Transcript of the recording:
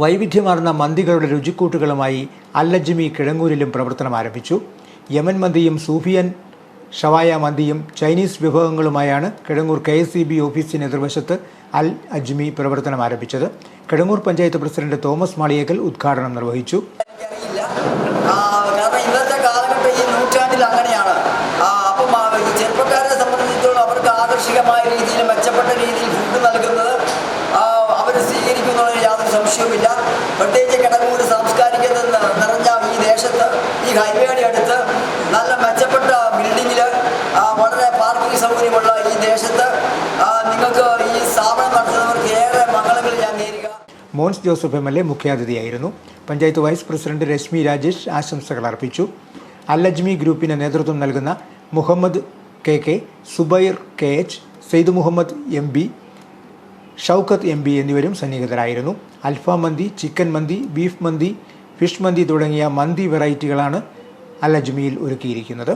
വൈവിധ്യമാർന്ന മന്തികളുടെ രുചിക്കൂട്ടുകളുമായി അല്ലജ്മി കിഴങ്ങൂരിലും പ്രവർത്തനം ആരംഭിച്ചു. യമൻ മന്തിയും സൂഫിയൻ ഷവായ മന്തിയും Chinese വിഭവങ്ങളുമായാണ് Kidangoor K S C B ഓഫീസിന് എതിർവശത്ത് അൽ അജ്മി പ്രവർത്തനം ആരംഭിച്ചത്. കിഴങ്ങൂർ പഞ്ചായത്ത് പ്രസിഡന്റ് തോമസ് മാളിയേക്കൽ ഉദ്ഘാടനം നിർവഹിച്ചു. കാരണം ഇന്നത്തെ സ്വീകരിക്കുന്നതിൽ യാതൊരു സംശയവുമില്ല. പ്രത്യേകിച്ച് കിടങ്ങൂർ സാംസ്കാരിക നിറഞ്ഞ ഈ ദേശത്ത് ഈ ഹൈവേയുടെ അടുത്ത് നല്ല മെച്ചപ്പെട്ട ബിൽഡിങ്ങിൽ വളരെ പാർക്കിംഗ് സൗകര്യമുള്ള ഈ ദേശത്ത് നിങ്ങൾക്ക് ഈ സ്ഥാപനം നടത്തുന്നവർക്ക് ഏറെ മംഗളങ്ങൾ ഞാൻ നേരുക. Mons Joseph M L A മുഖ്യാതിഥിയായിരുന്നു. Panchayat vice president Reshmi Rajesh ആശംസകൾ അർപ്പിച്ചു. അല്ലജ്മി ഗ്രൂപ്പിന് നേതൃത്വം നൽകുന്ന Muhammad K K Zubair K H Sayed Muhammad M B Shoukath M B എന്നിവരും സന്നിഹിതരായിരുന്നു. അൽഫാം മന്തി ചിക്കൻ മന്തി ബീഫ് മന്തി ഫിഷ് മന്തി തുടങ്ങിയ മന്തി വെറൈറ്റികളാണ് അല്ലജ്മിയിൽ ഒരുക്കിയിരിക്കുന്നത്.